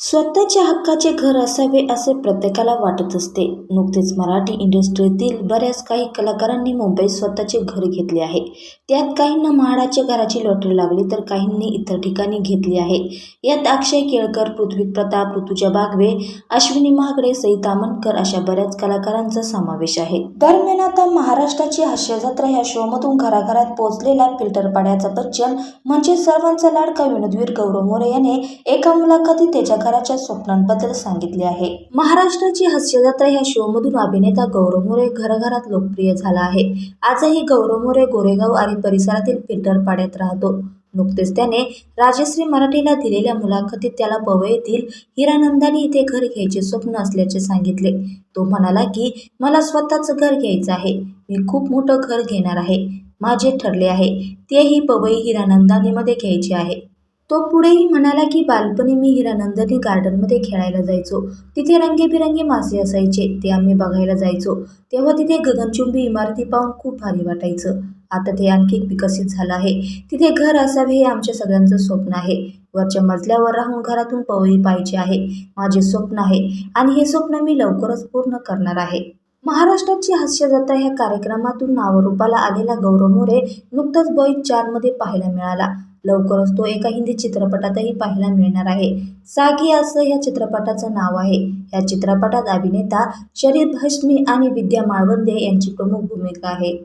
स्वतःच्या हक्काचे घर असावे असे प्रत्येकाला वाटत असते. नुकतेच मराठी इंडस्ट्रीतील बऱ्याच काही कलाकारांनी मुंबईत स्वतःचे घर घेतले आहे. त्यात काहींना म्हाडाच्या घराची लॉटरी लागली तर काहींनी इतर ठिकाणी घेतली आहे. यात अक्षय केळकर पृथ्वी प्रताप ऋतुजा बागवे अश्विनी महागडे सई तामणकर अशा बऱ्याच कलाकारांचा समावेश आहे. दरम्यान आता महाराष्ट्राची हास्यजात्रा ह्या शोमधून घराघरात पोहोचलेला फिल्टर पाड्याचा बच्चन म्हणजे सर्वांचा लाडका विनोदवीर गौरव मोरे याने एका मुलाखतीत त्याच्या घराच्या स्वप्नांबद्दल सांगितले आहे. महाराष्ट्राची हास्यजत्रा या शोमधून अभिनेता गौरव मोरे घरघरात लोकप्रिय झाला आहे. आजही गौरव मोरे गोरेगाव आणि परिसरातील फिल्टर पाड्यात राहतो. नुकतेच त्याने राजश्री मराठीला दिलेल्या मुलाखतीत त्याला पवई येथील हिरानंदानी इथे घर घ्यायचे स्वप्न असल्याचे सांगितले. तो म्हणाला की मला स्वतःच घर घ्यायचं आहे. मी खूप मोठं घर घेणार आहे. माझे ठरले आहे. तेही पवई हिरानंदानीमध्ये घ्यायचे आहे. तो पुढेही म्हणाला की बालपणी मी हिरानंदनी गार्डनमध्ये खेळायला जायचो. तिथे रंगीबिरंगी मासे असायचे ते आम्ही बघायला जायचो. तेव्हा तिथे गगनचुंबी इमारती पाहून खूप भारी वाटायचं. आता ते आणखी विकसित झालं आहे. तिथे घर असावे हे आमच्या सगळ्यांचं स्वप्न आहे. वरच्या मजल्यावर राहून घरातून पवई पाहिजे आहे. माझे स्वप्न आहे. आणि हे स्वप्न मी लवकरच पूर्ण करणार आहे. महाराष्ट्राची हास्यजत्रा ह्या कार्यक्रमातून नावरूपाला आलेला गौरव मोरे नुकताच बॉय चारमध्ये पाहायला मिळाला. लवकरच तो एका हिंदी चित्रपटातही पाहायला मिळणार आहे. सागी असं ह्या चित्रपटाचं नाव आहे. या चित्रपटात अभिनेता शरीफ हश्मी आणि विद्या माळवंदे यांची प्रमुख भूमिका आहे.